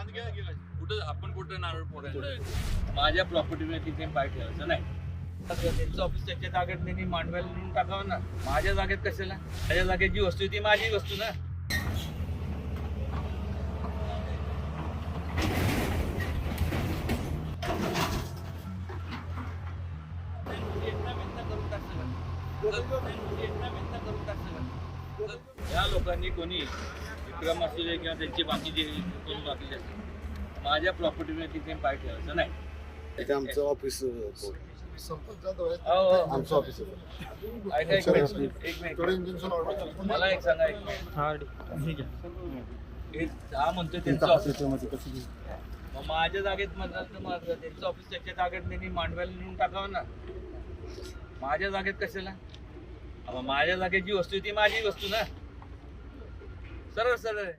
कुठं आपण कुठं नारळ फोडायचं माझ्या प्रॉपर्टीमध्ये तिथे पाय ठेवायचं नाही. त्यांचं ऑफिस त्याच्या जागेत त्यांनी मांडवायला नेऊन टाकावं ना. माझ्या जागेत कशाला? माझ्या जागेत जी वस्तू ती माझी वस्तू ना. या लोकांनी कोणी विक्रम असू दे किंवा त्यांची बाकीचे कोण बाकीचे असतील माझ्या प्रॉपर्टीमध्ये तिथे पाय ठेवायचं नाही. इथे आमचं ऑफिस. हो, हो. आमचं ऑफिस आहे. ऐका एक मिनिट एक मिनिट. थोडं इंजेक्शन ऑर्डर मला एक सांगा एक मिनिट. हे म्हणतोय त्यांचं ऑफिस मग माझ्या जागेत म्हणतात तर मग त्यांचं ऑफिस त्याच्या जागेत त्यांनी मांडवायला नेऊन टाकावं ना. माझ्या जागेत कशाला? माझ्या जागेत जी वस्तू आहे ती माझी वस्तू ना. સરળ સરળ